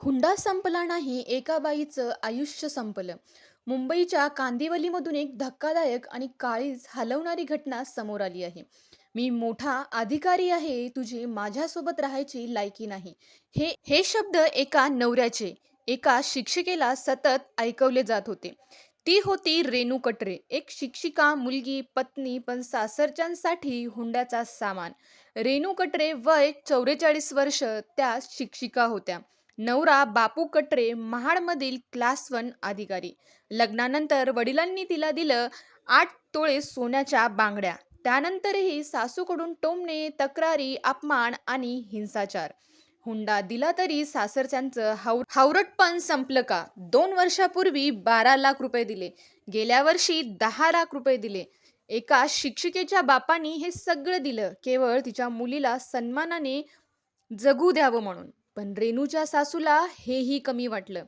हुंडा संपला नाही एका बाईचं आयुष्य संपलं. मुंबईच्या कांदिवलीमधून एक धक्कादायक आणि काळीज हलवणारी घटना समोर आली आहे. मी मोठा अधिकारी आहे तुझी माझ्यासोबत राहायची लायकी नाही. हे हे शब्द एका नवऱ्याचे एका शिक्षिकेला सतत ऐकवले जात होते. ती होती रेणू कटरे एक शिक्षिका मुलगी पत्नी पण सासरच्यांसाठी हुंड्याचा सामान. रेणू कटरे वय चौवेचाळीस वर्ष त्या शिक्षिका होत्या. नवरा बापू कटरे महाडमधील क्लास वन अधिकारी. लग्नानंतर वडिलांनी तिला दिलं आठ तोळे सोन्याच्या बांगड्या. त्यानंतरही सासूकडून टोमणे तक्रारी अपमान आणि हिंसाचार. हुंडा दिला तरी सासरच्यांचं हाव हावरटपण संपलं का? दोन वर्षापूर्वी बारा लाख रुपये दिले. गेल्या वर्षी दहा लाख रुपये दिले. एका शिक्षिकेच्या बापानी हे सगळं दिलं. केवळ तिच्या मुलीला सन्मानाने जगू द्यावं म्हणून. पण रेणूच्या सासूला हेही कमी वाटलं.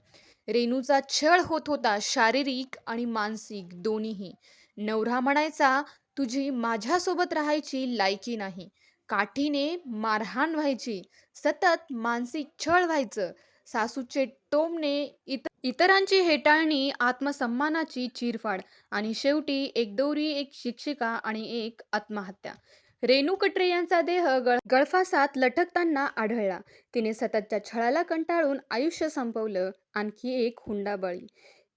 रेणूचा छळ होत होता शारीरिक आणि मानसिक दोन्हीही. नवरा म्हणायचा तुझी माझ्यासोबत राहायची लायकी नाही. काठीने मारहाण व्हायची. सतत मानसिक छळ व्हायचं. सासूचे टोमणे इत इतरांची हेटाळणी आत्मसन्मानाची चिरफाड आणि शेवटी एक दोरी एक शिक्षिका आणि एक आत्महत्या. रेणू कटरे यांचा देह गळ गळफासात लटकताना आढळला. तिने सततच्या छळाला कंटाळून आयुष्य संपवलं. आणखी एक हुंडाबळी.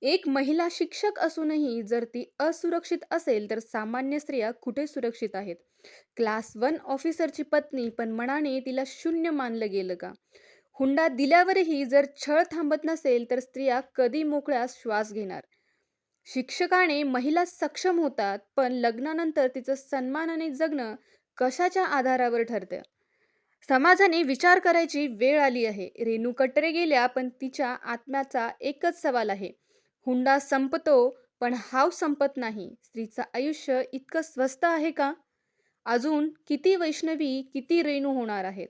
एक महिला शिक्षक असूनही जर ती असुरक्षित असेल तर सामान्य स्त्रिया कुठे सुरक्षित आहेत? क्लास वन ऑफिसरची पत्नी पण मनाने तिला शून्य मानलं गेलं का? हुंडा दिल्यावरही जर छळ थांबत नसेल तर स्त्रिया कधी मोकळ्या श्वास घेणार? शिक्षकाने महिला सक्षम होतात पण लग्नानंतर तिचं सन्मानाने जगणं कशाच्या आधारावर ठरतं? समाजाने विचार करायची वेळ आली आहे. रेणू कटरे गेल्या पण तिच्या आत्म्याचा एकच सवाल आहे. हुंडा संपतो पण हाव संपत नाही. स्त्रीचं आयुष्य इतकं स्वस्त आहे का? अजून किती वैष्णवी किती रेणू होणार आहेत?